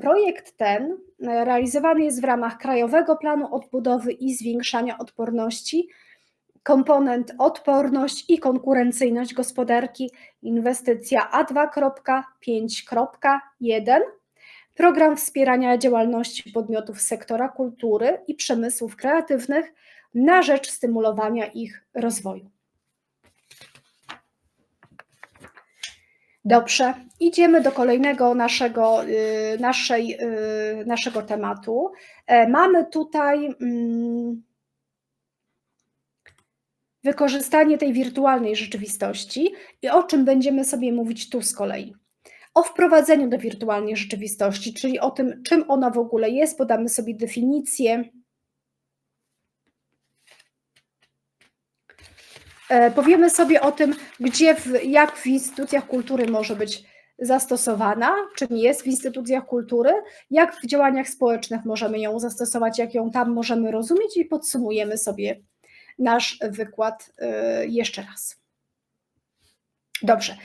projekt ten e, realizowany jest w ramach Krajowego Planu Odbudowy i Zwiększania Odporności, komponent odporność i konkurencyjność gospodarki, inwestycja A2.5.1, program wspierania działalności podmiotów sektora kultury i przemysłów kreatywnych na rzecz stymulowania ich rozwoju. Dobrze, idziemy do kolejnego naszego, y, naszej, y, naszego tematu. E, Mamy tutaj mm, wykorzystanie tej wirtualnej rzeczywistości i o czym będziemy sobie mówić tu z kolei. O wprowadzeniu do wirtualnej rzeczywistości, czyli o tym, czym ona w ogóle jest, podamy sobie definicję. Powiemy sobie o tym, gdzie, w, jak w instytucjach kultury może być zastosowana, czym jest w instytucjach kultury, jak w działaniach społecznych możemy ją zastosować, jak ją tam możemy rozumieć i podsumujemy sobie nasz wykład e, jeszcze raz. Dobrze.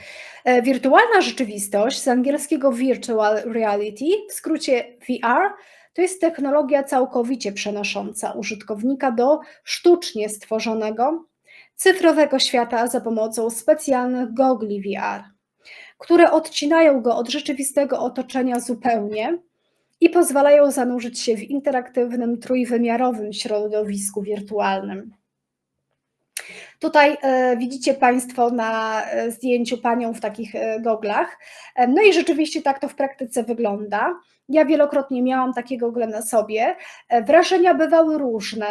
E, Wirtualna rzeczywistość, z angielskiego virtual reality, w skrócie VR, to jest technologia całkowicie przenosząca użytkownika do sztucznie stworzonego cyfrowego świata za pomocą specjalnych gogli VR, które odcinają go od rzeczywistego otoczenia zupełnie i pozwalają zanurzyć się w interaktywnym, trójwymiarowym środowisku wirtualnym. Tutaj e, widzicie Państwo na e, zdjęciu panią w takich e, goglach. No i rzeczywiście tak to w praktyce wygląda. Ja wielokrotnie miałam takie gogle na sobie. Wrażenia bywały różne.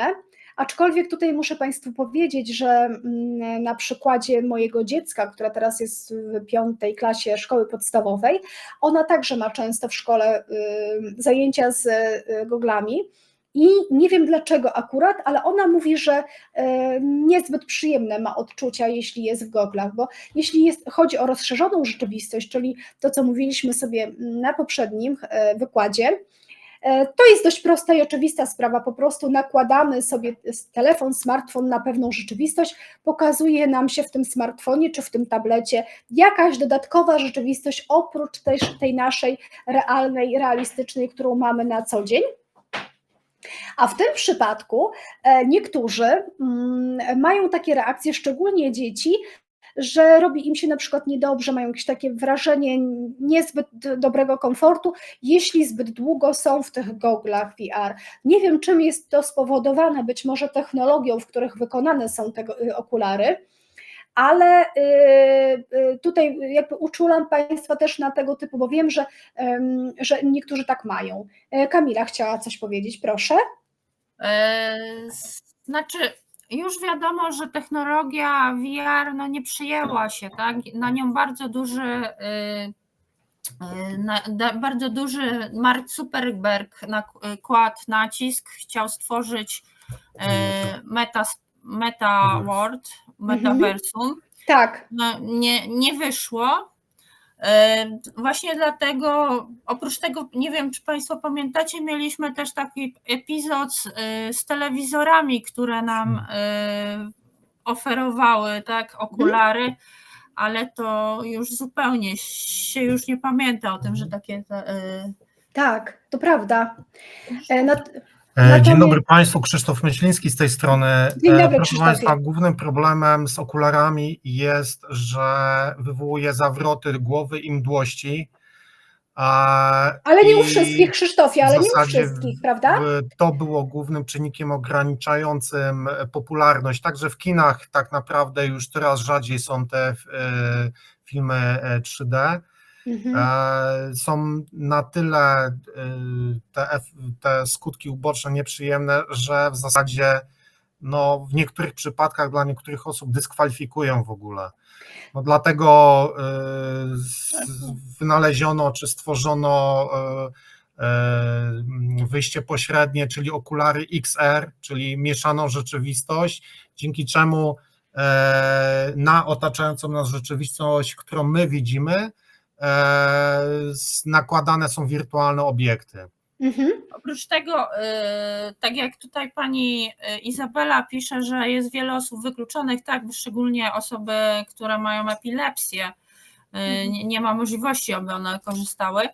Aczkolwiek tutaj muszę Państwu powiedzieć, że mm, na przykładzie mojego dziecka, która teraz jest w piątej klasie szkoły podstawowej, ona także ma często w szkole y, zajęcia z y, goglami. I nie wiem dlaczego akurat, ale ona mówi, że e, niezbyt przyjemne ma odczucia, jeśli jest w goglach, bo jeśli jest, chodzi o rozszerzoną rzeczywistość, czyli to, co mówiliśmy sobie na poprzednim wykładzie, to jest dość prosta i oczywista sprawa. Po prostu nakładamy sobie telefon, smartfon na pewną rzeczywistość, pokazuje nam się w tym smartfonie czy w tym tablecie jakaś dodatkowa rzeczywistość oprócz tej, tej naszej realnej, realistycznej, którą mamy na co dzień. A w tym przypadku e, niektórzy mm, mają takie reakcje, szczególnie dzieci, że robi im się na przykład niedobrze, mają jakieś takie wrażenie niezbyt dobrego komfortu, jeśli zbyt długo są w tych goglach VR. Nie wiem, czym jest to spowodowane, być może technologią, w których wykonane są te y, okulary, ale y, y, tutaj jakby uczulam Państwa też na tego typu, bo wiem, że, że niektórzy tak mają. E, Kamila chciała coś powiedzieć, proszę. E, Znaczy, już wiadomo, że technologia VR no, nie przyjęła się, tak? Na nią bardzo duży, y, y, na, da, bardzo duży Mark Zuckerberg nakładł nacisk, chciał stworzyć y, meta, meta world, metaversum. Tak, No, nie, nie wyszło. Właśnie dlatego, oprócz tego, nie wiem, czy Państwo pamiętacie, mieliśmy też taki epizod z, e, z telewizorami, które nam e, oferowały tak, okulary, ale to już zupełnie się już nie pamięta o tym, że takie. e, tak, to prawda. E, nat- Natomiast- Dzień dobry Państwu, Krzysztof Myśliński z tej strony. Dzień E, dobry, Proszę Krzysztofie. Państwa, głównym problemem z okularami jest, że wywołuje zawroty głowy i mdłości. Ale nie u wszystkich, Krzysztofie, ale nie u wszystkich, prawda? To było głównym czynnikiem ograniczającym e, popularność. Także w kinach tak naprawdę już coraz rzadziej są te filmy e, 3D. Mhm. E, są na tyle e, te, te skutki uboczne nieprzyjemne, że w zasadzie no, w niektórych przypadkach dla niektórych osób dyskwalifikują w ogóle. No, dlatego z- wynaleziono czy stworzono e, wyjście pośrednie, czyli okulary XR, czyli mieszaną rzeczywistość, dzięki czemu e, na otaczającą nas rzeczywistość, którą my widzimy, nakładane są wirtualne obiekty. Mhm. Oprócz tego, y, tak jak tutaj pani y, Izabela pisze, że jest wiele osób wykluczonych, tak, szczególnie osoby, które mają epilepsję, y, nie, nie ma możliwości, aby one korzystały,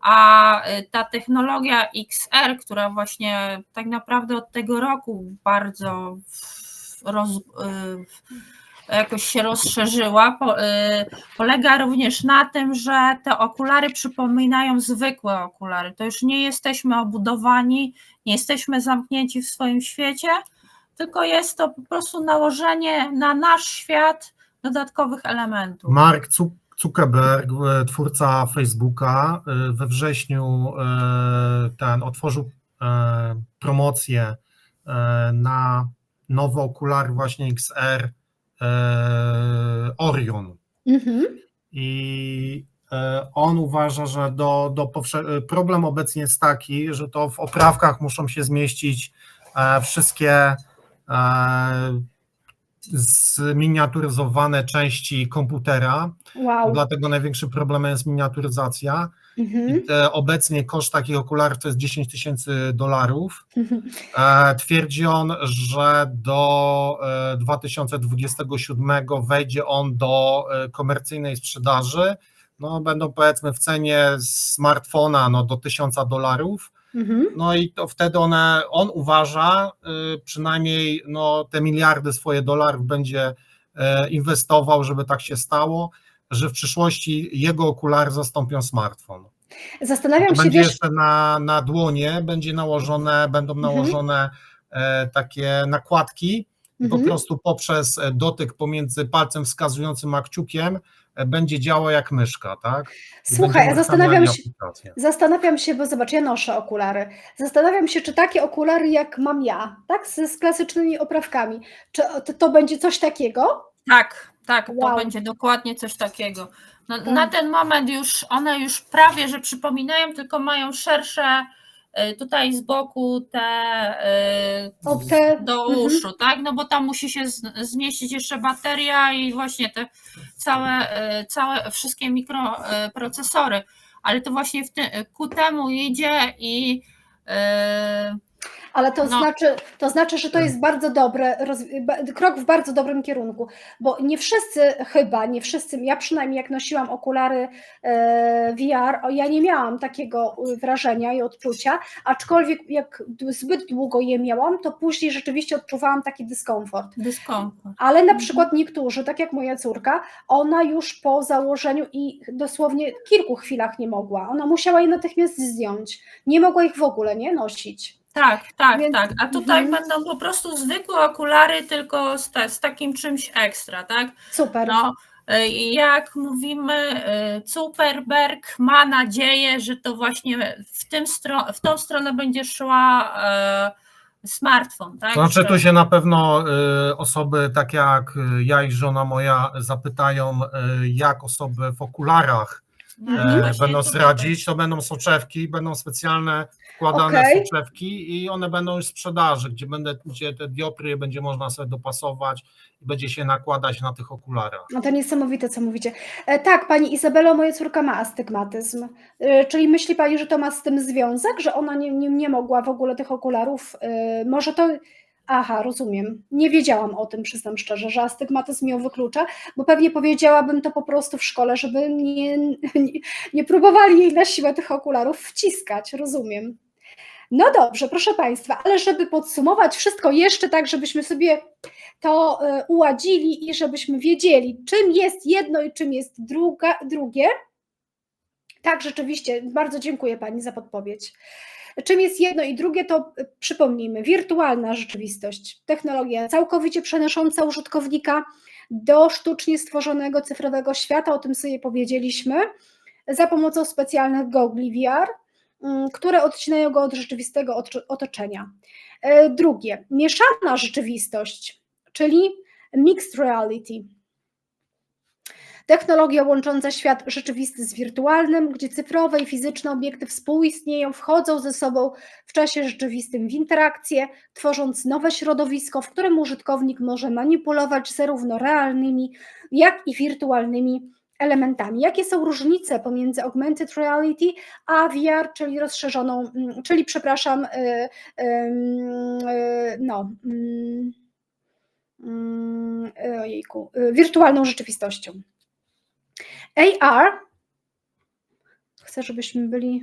a ta technologia XR, która właśnie tak naprawdę od tego roku bardzo w- roz, jakoś się rozszerzyła, y, polega również na tym, że te okulary przypominają zwykłe okulary. To już nie jesteśmy obudowani, nie jesteśmy zamknięci w swoim świecie, tylko jest to po prostu nałożenie na nasz świat dodatkowych elementów. Mark Zu- Zuckerberg, e, twórca Facebooka, e, we wrześniu e, ten otworzył promocję na nowe okulary właśnie XR Orion. Mhm. I e, on uważa, że do, do problem obecnie jest taki, że to w oprawkach muszą się zmieścić e, wszystkie e, zminiaturyzowane części komputera. Wow. Dlatego największym problemem jest miniaturyzacja. Mhm. Obecnie koszt takich okularów to jest 10 tysięcy dolarów. Mhm. E, Twierdzi on, że do e, 2027 wejdzie on do e, komercyjnej sprzedaży. No, będą powiedzmy w cenie smartfona no, do 1000 dolarów. Mhm. No i to wtedy one, on uważa, przynajmniej no, te miliardy swoje dolarów będzie e, inwestował, żeby tak się stało, że w przyszłości jego okulary zastąpią smartfon. Zastanawiam To się, będzie wiesz, jeszcze na, na dłonie, będzie nałożone, będą Mhm. nałożone e, takie nakładki i po Mhm. prostu poprzez e, dotyk pomiędzy palcem wskazującym a kciukiem e, będzie działał jak myszka, tak? I słuchaj, zastanawiam się, aplikację. Zastanawiam się, bo zobacz, ja noszę okulary. Zastanawiam się, czy takie okulary jak mam ja, tak, z, z klasycznymi oprawkami, czy to, to będzie coś takiego? Tak, tak, Wow. to będzie dokładnie coś takiego. No, Tak. Na ten moment już one już prawie, że przypominają, tylko mają szersze y, tutaj z boku te y, O, te- do mhm. uszu, tak? No bo tam musi się zmieścić jeszcze bateria i właśnie te całe, y, całe wszystkie mikroprocesory, ale to właśnie w ty, ku temu idzie i Ale to, No. znaczy, to znaczy, że to jest bardzo dobre, roz, ba- krok w bardzo dobrym kierunku, bo nie wszyscy chyba, nie wszyscy, ja przynajmniej jak nosiłam okulary e, VR, ja nie miałam takiego y, wrażenia i odczucia, aczkolwiek jak zbyt długo je miałam, to później rzeczywiście odczuwałam taki dyskomfort. dyskomfort. Ale na Mhm. przykład niektórzy, tak jak moja córka, ona już po założeniu i dosłownie kilku chwilach nie mogła. Ona musiała je natychmiast zdjąć. Nie mogła ich w ogóle nie nosić. Tak, tak, Więc- tak. A tutaj Mhm. będą po prostu zwykłe okulary, tylko z, te, z takim czymś ekstra, tak? Super. No, y, jak mówimy, y, Zuckerberg ma nadzieję, że to właśnie w, tym stro- w tą stronę będzie szła e, smartfon, tak? To znaczy, tu się na pewno osoby tak jak ja i żona moja zapytają, jak osoby w okularach No, e, właśnie będą tutaj- radzić, to będą soczewki, będą specjalne wkładane Okej. soczewki i one będą już w sprzedaży, gdzie, będę, gdzie te dioptrie będzie można sobie dopasować i będzie się nakładać na tych okularach. No to niesamowite, co mówicie. E, tak, pani Izabelo, moja córka ma astygmatyzm. E, czyli myśli pani, że to ma z tym związek, że ona nie, nie, nie mogła w ogóle tych okularów? E, może to. Aha, rozumiem. Nie wiedziałam o tym, przyznam szczerze, że astygmatyzm ją wyklucza, bo pewnie powiedziałabym to po prostu w szkole, żeby nie, nie, nie próbowali jej na siłę tych okularów wciskać. Rozumiem. No dobrze, proszę Państwa, ale żeby podsumować wszystko jeszcze tak, żebyśmy sobie to e, uładzili i żebyśmy wiedzieli, czym jest jedno i czym jest druga, drugie. Tak, rzeczywiście, bardzo dziękuję Pani za podpowiedź. Czym jest jedno i drugie, to e, przypomnijmy, wirtualna rzeczywistość, technologia całkowicie przenosząca użytkownika do sztucznie stworzonego cyfrowego świata, o tym sobie powiedzieliśmy, za pomocą specjalnych gogli VR, mm, które odcinają go od rzeczywistego otocz- otoczenia. E, Drugie, mieszana rzeczywistość, czyli mixed reality. Technologia łącząca świat rzeczywisty z wirtualnym, gdzie cyfrowe i fizyczne obiekty współistnieją, wchodzą ze sobą w czasie rzeczywistym w interakcję, tworząc nowe środowisko, w którym użytkownik może manipulować zarówno realnymi, jak i wirtualnymi elementami. Jakie są różnice pomiędzy augmented reality a VR, czyli rozszerzoną, mm, czyli przepraszam, y, ym, y, no, mm, ojejku, y, wirtualną rzeczywistością. AR Chcę, żebyśmy byli.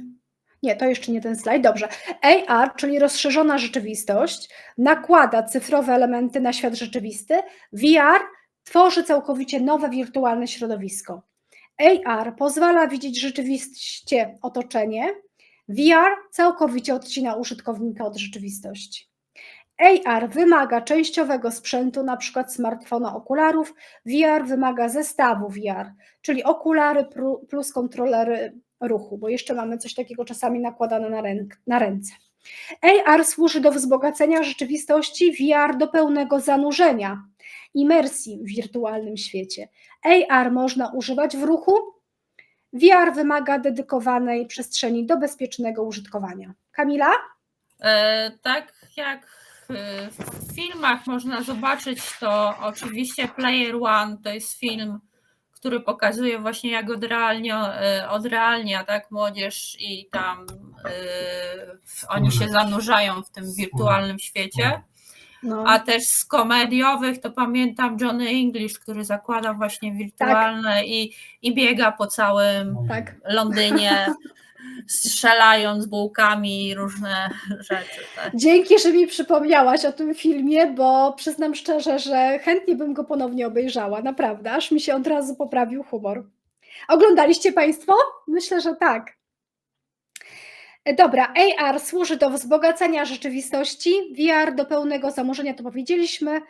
Nie, to jeszcze nie ten slajd. Dobrze. AR, czyli rozszerzona rzeczywistość, nakłada cyfrowe elementy na świat rzeczywisty. VR tworzy całkowicie nowe wirtualne środowisko. AR pozwala widzieć rzeczywiście otoczenie. VR całkowicie odcina użytkownika od rzeczywistości. AR wymaga częściowego sprzętu, np. smartfona, okularów. VR wymaga zestawu VR, czyli okulary plus kontrolery ruchu, bo jeszcze mamy coś takiego czasami nakładane na, na ręce. AR służy do wzbogacenia rzeczywistości, VR do pełnego zanurzenia, imersji w wirtualnym świecie. AR można używać w ruchu, VR wymaga dedykowanej przestrzeni do bezpiecznego użytkowania. Kamila? E, Tak jak w filmach można zobaczyć, to oczywiście Player One to jest film, który pokazuje właśnie jak odrealnia, e, odrealnia tak, młodzież i tam w- oni się zanurzają w tym wirtualnym świecie. No. A też z komediowych to pamiętam Johnny English, który zakłada właśnie wirtualne i, i biega po całym tak. Londynie, strzelając bułkami i różne rzeczy. Tak. Dzięki, że mi przypomniałaś o tym filmie, bo przyznam szczerze, że chętnie bym go ponownie obejrzała. Naprawdę, aż mi się od razu poprawił humor. Oglądaliście Państwo? Myślę, że tak. Dobra, AR służy do wzbogacenia rzeczywistości, VR do pełnego zanurzenia, to powiedzieliśmy.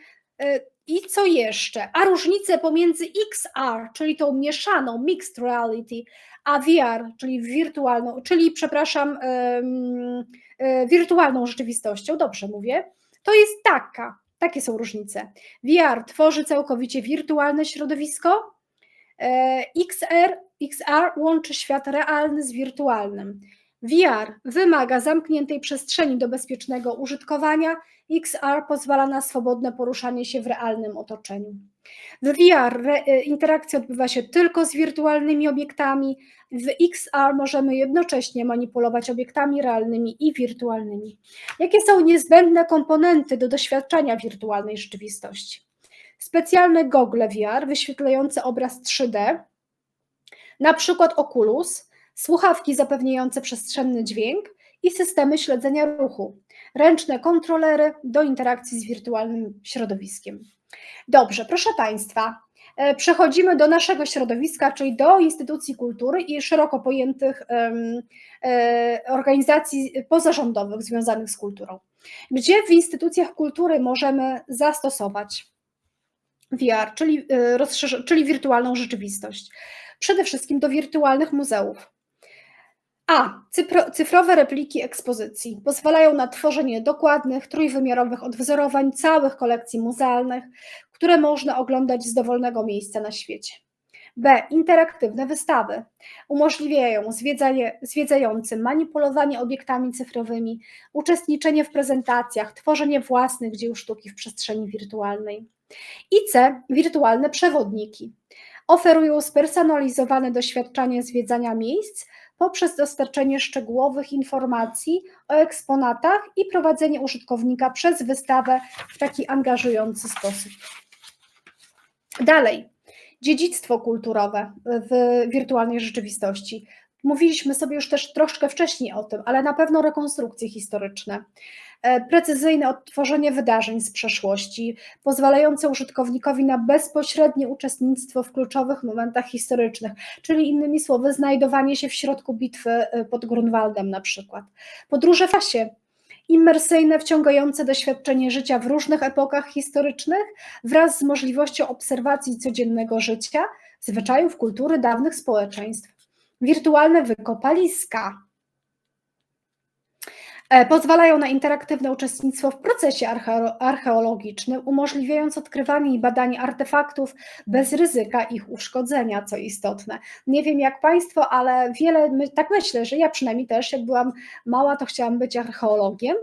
I co jeszcze? A różnice pomiędzy XR, czyli tą mieszaną, mixed reality, a VR, czyli wirtualną, czyli przepraszam, e, wirtualną rzeczywistością, dobrze mówię, to jest taka, takie są różnice. VR tworzy całkowicie wirtualne środowisko, e, XR, XR łączy świat realny z wirtualnym. VR wymaga zamkniętej przestrzeni do bezpiecznego użytkowania, XR pozwala na swobodne poruszanie się w realnym otoczeniu. W VR e, interakcja odbywa się tylko z wirtualnymi obiektami, w XR możemy jednocześnie manipulować obiektami realnymi i wirtualnymi. Jakie są niezbędne komponenty do doświadczenia wirtualnej rzeczywistości? Specjalne gogle VR wyświetlające obraz 3D, na przykład Oculus, słuchawki zapewniające przestrzenny dźwięk i systemy śledzenia ruchu, ręczne kontrolery do interakcji z wirtualnym środowiskiem. Dobrze, proszę Państwa, e, przechodzimy do naszego środowiska, czyli do instytucji kultury i szeroko pojętych e, organizacji pozarządowych związanych z kulturą. Gdzie w instytucjach kultury możemy zastosować VR, czyli, e, czyli wirtualną rzeczywistość? Przede wszystkim do wirtualnych muzeów. A. Cyfro, cyfrowe repliki ekspozycji pozwalają na tworzenie dokładnych, trójwymiarowych odwzorowań całych kolekcji muzealnych, które można oglądać z dowolnego miejsca na świecie. B. Interaktywne wystawy umożliwiają zwiedzającym manipulowanie obiektami cyfrowymi, uczestniczenie w prezentacjach, tworzenie własnych dzieł sztuki w przestrzeni wirtualnej. I C. Wirtualne przewodniki oferują spersonalizowane doświadczenie zwiedzania miejsc poprzez dostarczenie szczegółowych informacji o eksponatach i prowadzenie użytkownika przez wystawę w taki angażujący sposób. Dalej, dziedzictwo kulturowe w wirtualnej rzeczywistości. Mówiliśmy sobie już też troszkę wcześniej o tym, ale na pewno rekonstrukcje historyczne, e, precyzyjne odtworzenie wydarzeń z przeszłości, pozwalające użytkownikowi na bezpośrednie uczestnictwo w kluczowych momentach historycznych, czyli innymi słowy, znajdowanie się w środku bitwy e, pod Grunwaldem na przykład. Podróże w czasie, imersyjne, wciągające doświadczenie życia w różnych epokach historycznych wraz z możliwością obserwacji codziennego życia, zwyczajów, kultury dawnych społeczeństw. Wirtualne wykopaliska e, pozwalają na interaktywne uczestnictwo w procesie archeo- archeologicznym, umożliwiając odkrywanie i badanie artefaktów bez ryzyka ich uszkodzenia, co istotne. Nie wiem jak Państwo, ale wiele, tak myślę, że ja przynajmniej też, jak byłam mała, to chciałam być archeologiem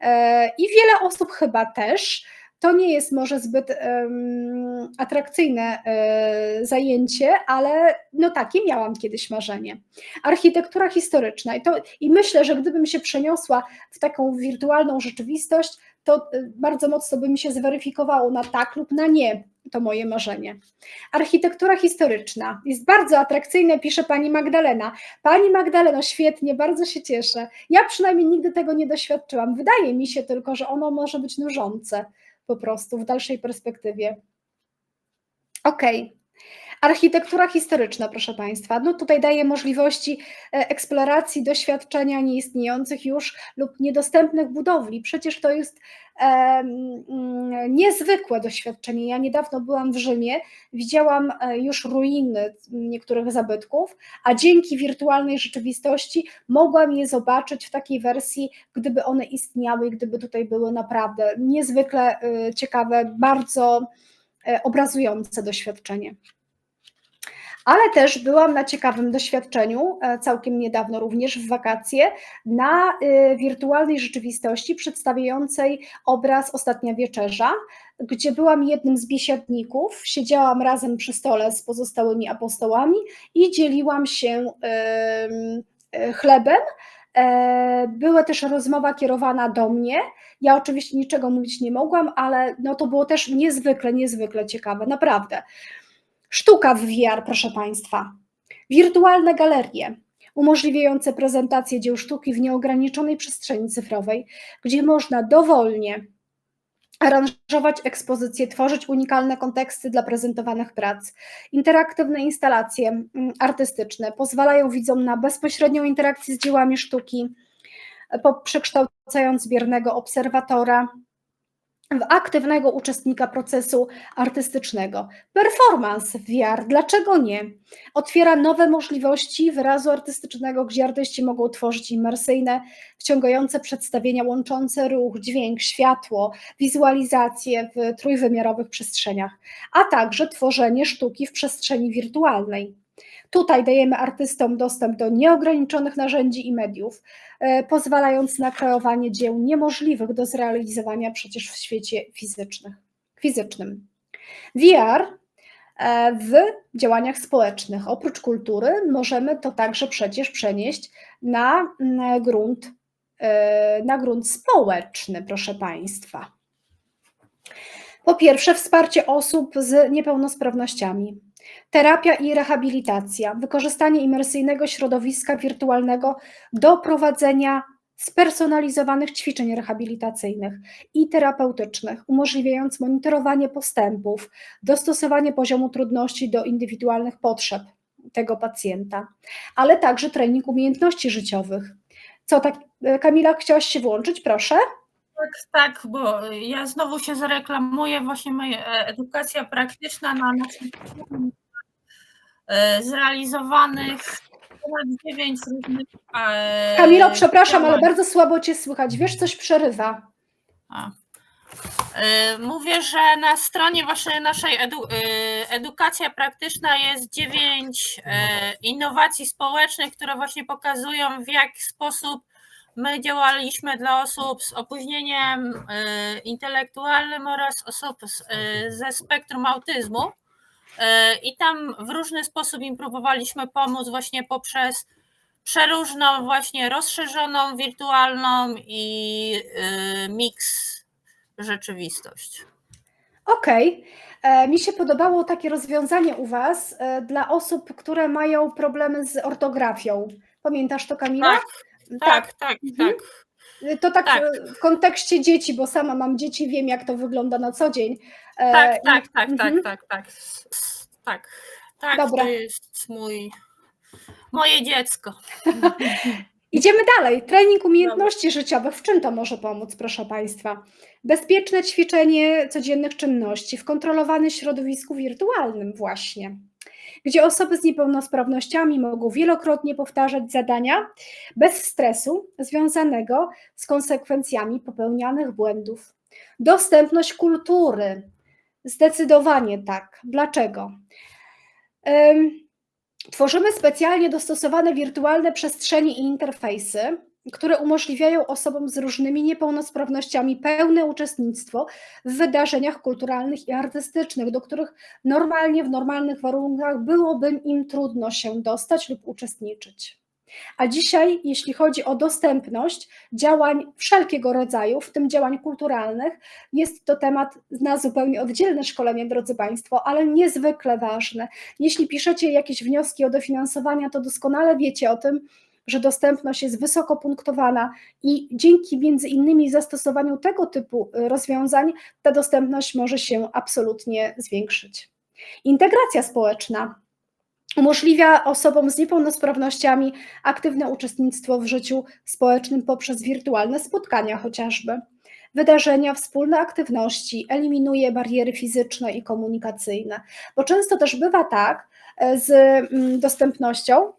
e, i wiele osób chyba też. To nie jest może zbyt em, atrakcyjne e, zajęcie, ale no takie miałam kiedyś marzenie. Architektura historyczna i, to, i myślę, że gdybym się przeniosła w taką wirtualną rzeczywistość, to y, bardzo mocno by mi się zweryfikowało na tak lub na nie. To moje marzenie. Architektura historyczna jest bardzo atrakcyjna, pisze pani Magdalena. Pani Magdaleno, świetnie, bardzo się cieszę. Ja przynajmniej nigdy tego nie doświadczyłam. Wydaje mi się tylko, że ono może być nużące po prostu w dalszej perspektywie. Okej. Architektura historyczna, proszę Państwa. No tutaj daje możliwości e, eksploracji doświadczenia nieistniejących już lub niedostępnych budowli. Przecież to jest e, niezwykłe doświadczenie. Ja niedawno byłam w Rzymie, widziałam e, już ruiny niektórych zabytków, a dzięki wirtualnej rzeczywistości mogłam je zobaczyć w takiej wersji, gdyby one istniały i gdyby tutaj były naprawdę niezwykle ciekawe, bardzo obrazujące doświadczenie. Ale też byłam na ciekawym doświadczeniu, e, całkiem niedawno również w wakacje, na e, wirtualnej rzeczywistości przedstawiającej obraz Ostatnia Wieczerza, gdzie byłam jednym z biesiadników, siedziałam razem przy stole z pozostałymi apostołami i dzieliłam się e, chlebem. Była też rozmowa kierowana do mnie. Ja oczywiście niczego mówić nie mogłam, ale no to było też niezwykle, niezwykle ciekawe, naprawdę. Sztuka w VR, proszę Państwa. Wirtualne galerie umożliwiające prezentację dzieł sztuki w nieograniczonej przestrzeni cyfrowej, gdzie można dowolnie aranżować ekspozycje, tworzyć unikalne konteksty dla prezentowanych prac. Interaktywne instalacje mm, artystyczne pozwalają widzom na bezpośrednią interakcję z dziełami sztuki, po- przekształcając biernego obserwatora w aktywnego uczestnika procesu artystycznego. Performance VR, dlaczego nie? Otwiera nowe możliwości wyrazu artystycznego, gdzie artyści mogą tworzyć imersyjne, wciągające przedstawienia łączące ruch, dźwięk, światło, wizualizację w trójwymiarowych przestrzeniach, a także tworzenie sztuki w przestrzeni wirtualnej. Tutaj dajemy artystom dostęp do nieograniczonych narzędzi i mediów, e, pozwalając na kreowanie dzieł niemożliwych do zrealizowania przecież w świecie fizycznych, fizycznym. VR e, w działaniach społecznych, oprócz kultury, możemy to także przecież przenieść na mm, grunt, e, na grunt społeczny, proszę Państwa. Po pierwsze, wsparcie osób z niepełnosprawnościami. Terapia i rehabilitacja, wykorzystanie imersyjnego środowiska wirtualnego do prowadzenia spersonalizowanych ćwiczeń rehabilitacyjnych i terapeutycznych, umożliwiając monitorowanie postępów, dostosowanie poziomu trudności do indywidualnych potrzeb tego pacjenta, ale także trening umiejętności życiowych. Co tak, Kamila, chciałaś się włączyć, proszę? Tak, tak, bo ja znowu się zareklamuję, właśnie moja e, edukacja praktyczna na naszym e, zrealizowanych ponad dziewięć różnych. e, Kamilo, przepraszam, ale bardzo słabo Cię słychać, wiesz, coś przerywa. A. Mówię, że na stronie właśnie naszej edu, edukacja praktyczna jest dziewięć innowacji społecznych, które właśnie pokazują w jaki sposób my działaliśmy dla osób z opóźnieniem e, intelektualnym oraz osób e, ze spektrum autyzmu. E, I tam w różny sposób im próbowaliśmy pomóc właśnie poprzez przeróżną właśnie rozszerzoną, wirtualną i miks rzeczywistość. Okej. E, Mi się podobało takie rozwiązanie u Was e, dla osób, które mają problemy z ortografią. Pamiętasz to, Kamila? Tak, tak, tak, Mhm. tak. To tak, tak. e, w kontekście dzieci, bo sama mam dzieci, wiem jak to wygląda na co dzień. E, Tak, i- tak, tak, mhm. tak, tak, tak. Tak, tak, Dobra. to jest mój, moje dziecko. Idziemy dalej. Trening umiejętności życiowych. W czym to może pomóc, proszę Państwa? Bezpieczne ćwiczenie codziennych czynności w kontrolowanym środowisku wirtualnym, właśnie, gdzie osoby z niepełnosprawnościami mogą wielokrotnie powtarzać zadania bez stresu związanego z konsekwencjami popełnianych błędów. Dostępność kultury. Zdecydowanie tak. Dlaczego? Ym, Tworzymy specjalnie dostosowane wirtualne przestrzenie i interfejsy, które umożliwiają osobom z różnymi niepełnosprawnościami pełne uczestnictwo w wydarzeniach kulturalnych i artystycznych, do których normalnie w normalnych warunkach byłoby im trudno się dostać lub uczestniczyć. A dzisiaj, jeśli chodzi o dostępność działań wszelkiego rodzaju, w tym działań kulturalnych, jest to temat na zupełnie oddzielne szkolenie, drodzy Państwo, ale niezwykle ważny. Jeśli piszecie jakieś wnioski o dofinansowania, to doskonale wiecie o tym, że dostępność jest wysoko punktowana i dzięki między innymi zastosowaniu tego typu y, rozwiązań ta dostępność może się absolutnie zwiększyć. Integracja społeczna umożliwia osobom z niepełnosprawnościami aktywne uczestnictwo w życiu społecznym poprzez wirtualne spotkania chociażby. Wydarzenia, wspólne aktywności, eliminuje bariery fizyczne i komunikacyjne, bo często też bywa tak e, z mm, dostępnością,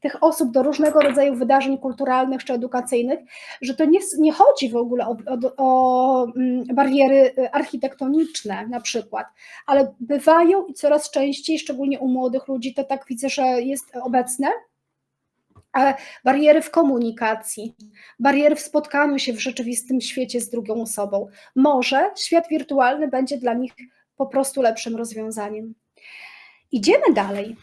tych osób do różnego rodzaju wydarzeń kulturalnych czy edukacyjnych, że to nie, nie chodzi w ogóle o, o, o mm, bariery y, architektoniczne na przykład, ale bywają i coraz częściej, szczególnie u młodych ludzi, to tak widzę, że jest obecne, bariery w komunikacji, bariery w spotkaniu się w rzeczywistym świecie z drugą osobą. Może świat wirtualny będzie dla nich po prostu lepszym rozwiązaniem. Idziemy dalej.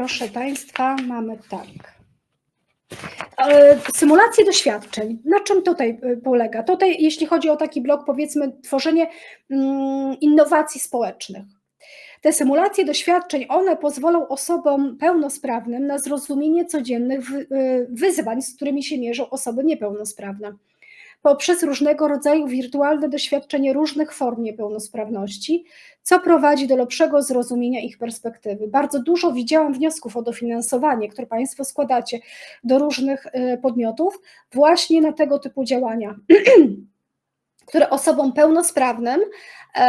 Proszę Państwa, mamy tak. E, Symulacje doświadczeń. Na czym tutaj e, polega? Tutaj, jeśli chodzi o taki blok, powiedzmy, tworzenie mm, innowacji społecznych. Te symulacje doświadczeń, one pozwolą osobom pełnosprawnym na zrozumienie codziennych e, wyzwań, z którymi się mierzą osoby niepełnosprawne poprzez różnego rodzaju wirtualne doświadczenie różnych form niepełnosprawności, co prowadzi do lepszego zrozumienia ich perspektywy. Bardzo dużo widziałam wniosków o dofinansowanie, które Państwo składacie do różnych e, podmiotów, właśnie na tego typu działania. które osobom pełnosprawnym e,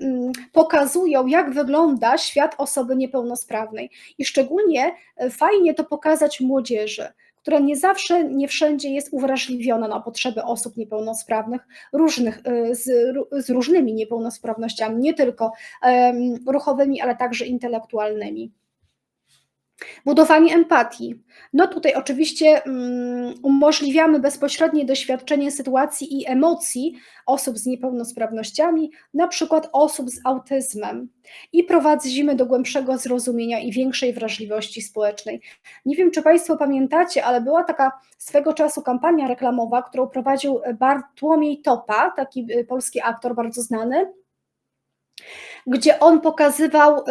mm, pokazują, jak wygląda świat osoby niepełnosprawnej. I szczególnie e, fajnie to pokazać młodzieży, która nie zawsze, nie wszędzie jest uwrażliwiona na potrzeby osób niepełnosprawnych, różnych, y, z, z różnymi niepełnosprawnościami, nie tylko um, ruchowymi, ale także intelektualnymi. Budowanie empatii. No tutaj oczywiście um, umożliwiamy bezpośrednie doświadczenie sytuacji i emocji osób z niepełnosprawnościami, na przykład osób z autyzmem i prowadzimy do głębszego zrozumienia i większej wrażliwości społecznej. Nie wiem, czy Państwo pamiętacie, ale była taka swego czasu kampania reklamowa, którą prowadził Bartłomiej Topa, taki y, polski aktor bardzo znany, gdzie on pokazywał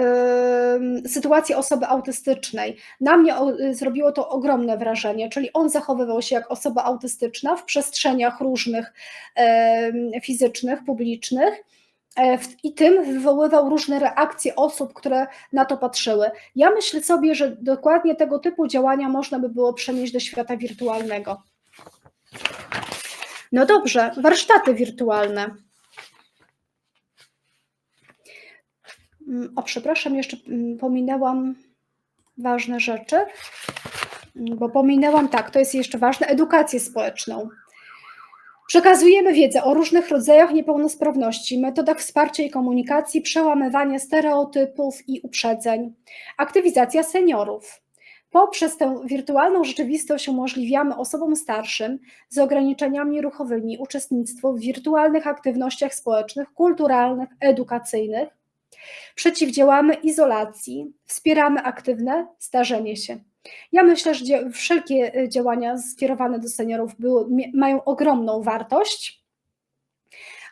sytuację osoby autystycznej. Na mnie zrobiło to ogromne wrażenie, czyli on zachowywał się jak osoba autystyczna w przestrzeniach różnych fizycznych, publicznych. e, I tym wywoływał różne reakcje osób, które na to patrzyły. Ja myślę sobie, że dokładnie tego typu działania można by było przenieść do świata wirtualnego. No dobrze, warsztaty wirtualne. O, przepraszam, jeszcze mm, pominęłam ważne rzeczy, mm, bo pominęłam, tak, to jest jeszcze ważne, edukację społeczną. Przekazujemy wiedzę o różnych rodzajach niepełnosprawności, metodach wsparcia i komunikacji, przełamywania stereotypów i uprzedzeń, aktywizacja seniorów. Poprzez tę wirtualną rzeczywistość umożliwiamy osobom starszym z ograniczeniami ruchowymi uczestnictwo w wirtualnych aktywnościach społecznych, kulturalnych, edukacyjnych, przeciwdziałamy izolacji, wspieramy aktywne starzenie się. Ja myślę, że wszelkie e, działania skierowane do seniorów były, mają ogromną wartość,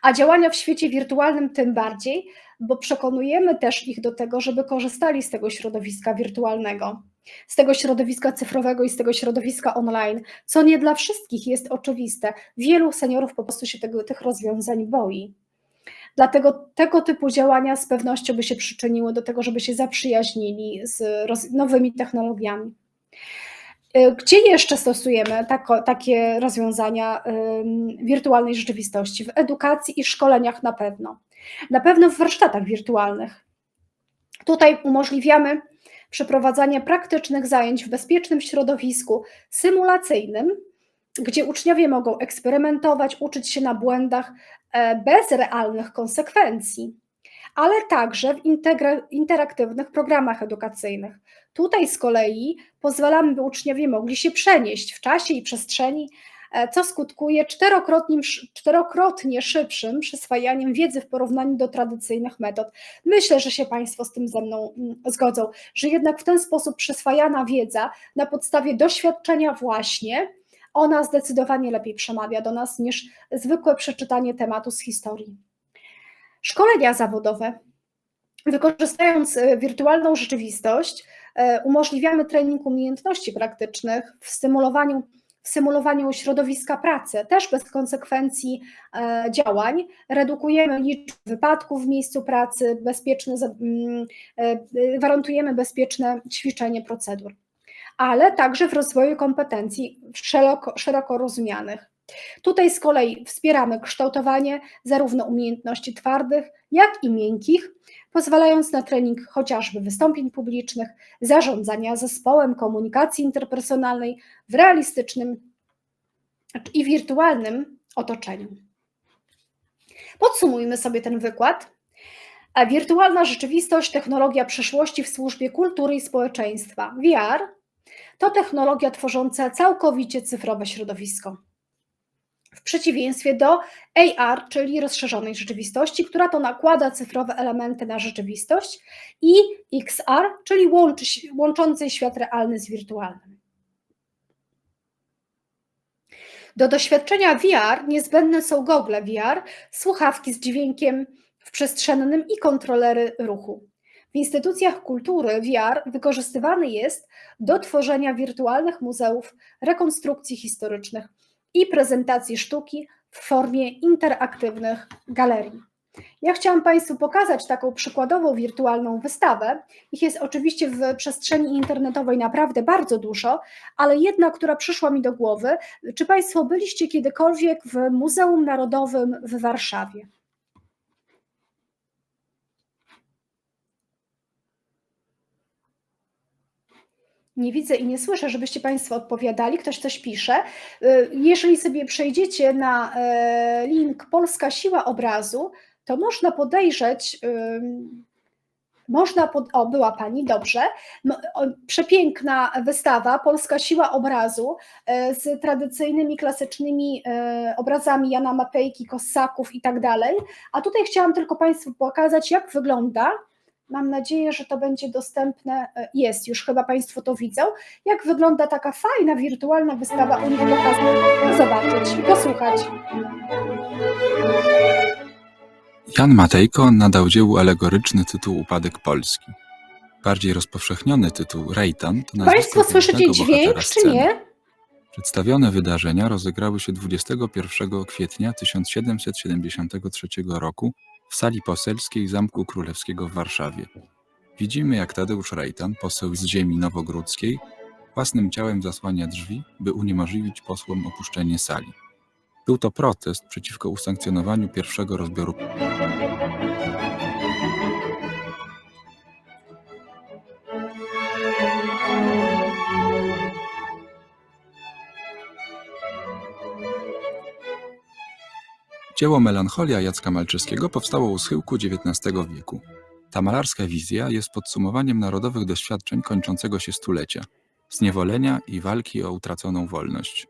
a działania w świecie wirtualnym tym bardziej, bo przekonujemy też ich do tego, żeby korzystali z tego środowiska wirtualnego, z tego środowiska cyfrowego i z tego środowiska online, co nie dla wszystkich jest oczywiste. Wielu seniorów po prostu się tego, tych rozwiązań boi. Dlatego tego typu działania z pewnością by się przyczyniły do tego, żeby się zaprzyjaźnili z nowymi technologiami. Y, Gdzie jeszcze stosujemy tako, takie rozwiązania wirtualnej rzeczywistości? W edukacji i szkoleniach na pewno. Na pewno w warsztatach wirtualnych. Tutaj umożliwiamy przeprowadzanie praktycznych zajęć w bezpiecznym środowisku symulacyjnym, gdzie uczniowie mogą eksperymentować, uczyć się na błędach bez realnych konsekwencji, ale także w interaktywnych programach edukacyjnych. Tutaj z kolei pozwalamy, by uczniowie mogli się przenieść w czasie i przestrzeni, e, co skutkuje czterokrotnie, czterokrotnie szybszym przyswajaniem wiedzy w porównaniu do tradycyjnych metod. Myślę, że się Państwo z tym ze mną mm, zgodzą, że jednak w ten sposób przyswajana wiedza na podstawie doświadczenia właśnie, ona zdecydowanie lepiej przemawia do nas niż zwykłe przeczytanie tematu z historii. Szkolenia zawodowe. Wykorzystując e, wirtualną rzeczywistość, e, umożliwiamy trening umiejętności praktycznych w stymulowaniu, w symulowaniu środowiska pracy, też bez konsekwencji e, działań. Redukujemy liczbę wypadków w miejscu pracy, bezpieczne, mm, gwarantujemy bezpieczne ćwiczenie procedur, ale także w rozwoju kompetencji szeroko, szeroko rozumianych. Tutaj z kolei wspieramy kształtowanie zarówno umiejętności twardych, jak i miękkich, pozwalając na trening chociażby wystąpień publicznych, zarządzania zespołem, komunikacji interpersonalnej w realistycznym i wirtualnym otoczeniu. Podsumujmy sobie ten wykład. A wirtualna rzeczywistość, technologia przyszłości w służbie kultury i społeczeństwa. VR to technologia tworząca całkowicie cyfrowe środowisko w przeciwieństwie do AR, czyli rozszerzonej rzeczywistości, która to nakłada cyfrowe elementy na rzeczywistość, i XR, czyli łączy, łączącej świat realny z wirtualnym. Do doświadczenia VR niezbędne są gogle VR, słuchawki z dźwiękiem w przestrzennym i kontrolery ruchu. W instytucjach kultury VR wykorzystywany jest do tworzenia wirtualnych muzeów, rekonstrukcji historycznych, i prezentacji sztuki w formie interaktywnych galerii. Ja chciałam Państwu pokazać taką przykładową wirtualną wystawę. Ich jest oczywiście w przestrzeni internetowej naprawdę bardzo dużo, ale jedna, która przyszła mi do głowy, czy Państwo byliście kiedykolwiek w Muzeum Narodowym w Warszawie? Nie widzę i nie słyszę, żebyście Państwo odpowiadali. Ktoś coś pisze. Y, Jeżeli sobie przejdziecie na e, link Polska Siła Obrazu, to można podejrzeć, ym, można, pod, o była Pani, dobrze, M- o, przepiękna wystawa Polska Siła Obrazu z tradycyjnymi, klasycznymi obrazami Jana Matejki, Kossaków i tak dalej. A tutaj chciałam tylko Państwu pokazać, jak wygląda Mam nadzieję, że to będzie dostępne. e, Jest, już chyba Państwo to widzą. Jak wygląda taka fajna, wirtualna wystawa Unii Pokazu? Zobaczyć i posłuchać. Jan Matejko nadał dziełu alegoryczny tytuł Upadek Polski. Bardziej rozpowszechniony tytuł Rejtan to nazwisko Państwo słyszycie dźwięk, czy nie? Przedstawione wydarzenia rozegrały się 21 kwietnia 1773 roku w sali poselskiej Zamku Królewskiego w Warszawie. Widzimy, jak Tadeusz Rejtan, poseł z ziemi nowogródzkiej, własnym ciałem zasłania drzwi, by uniemożliwić posłom opuszczenie sali. Był to protest przeciwko usankcjonowaniu pierwszego rozbioru Dzieło Melancholia Jacka Malczewskiego powstało u schyłku XIX wieku. Ta malarska wizja jest podsumowaniem narodowych doświadczeń kończącego się stulecia, zniewolenia i walki o utraconą wolność.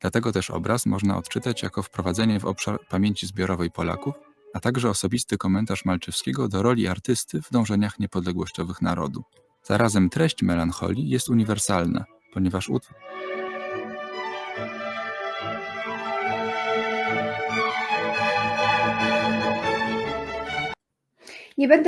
Dlatego też obraz można odczytać jako wprowadzenie w obszar pamięci zbiorowej Polaków, a także osobisty komentarz Malczewskiego do roli artysty w dążeniach niepodległościowych narodu. Zarazem treść melancholii jest uniwersalna, ponieważ utwór Nie będę